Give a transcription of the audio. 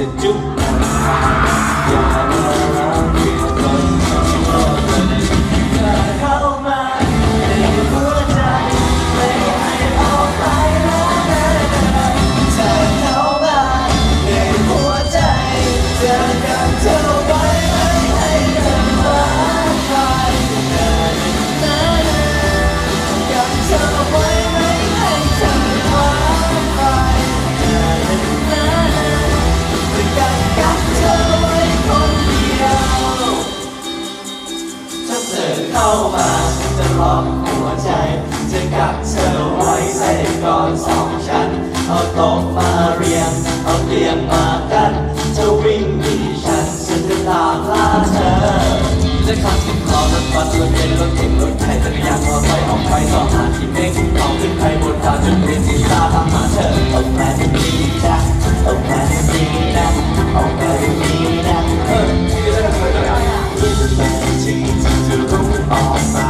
is a. อนหัวใจจะกักเธอไว้ใส่ก่อนสองชั้น เอาตกมาเรียง เอาเรียงมากันจะวิ่งหนีฉันฉันจะตามล่าเธอจะขับขึ้นคอรถบัสรถเมล์รถเก๋งรถไถจักรยานมอเไปค์ออกไปต่อหาที่เมฆขึ้นเขึ้นไปบนดาวจนเป็ยนสีตาตามหาเธอเอาแม่ที่นี่นะเอาแม่ที่นี่นะเอาแม่ที่นี่นะเออที่จะทำอะไรกันจะไปจริงจะรู้ออกมา